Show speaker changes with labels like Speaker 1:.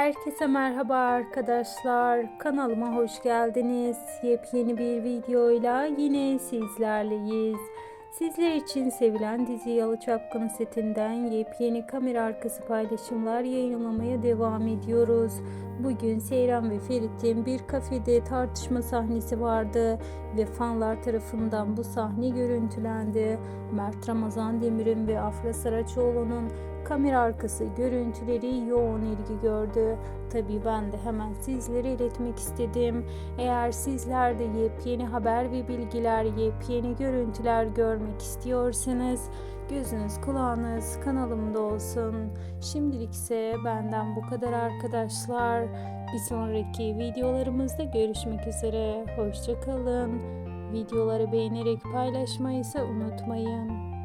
Speaker 1: Herkese merhaba arkadaşlar. Kanalıma hoş geldiniz. Yepyeni bir videoyla yine sizlerleyiz. Sizler için sevilen dizi Yalı Çapkını setinden yepyeni kamera arkası paylaşımlar yayınlamaya devam ediyoruz. Bugün Seyran ve Ferit'in bir kafede tartışma sahnesi vardı ve fanlar tarafından bu sahne görüntülendi. Mert Ramazan Demir'in ve Afra Saraçoğlu'nun kamera arkası görüntüleri yoğun ilgi gördü. Tabii ben de hemen sizlere iletmek istedim. Eğer sizler de yepyeni haber ve bilgiler, yepyeni görüntüler görmek istiyorsanız gözünüz kulağınız kanalımda olsun. Şimdilik ise benden bu kadar arkadaşlar. Bir sonraki videolarımızda görüşmek üzere. Hoşçakalın. Videoları beğenerek paylaşmayı ise unutmayın.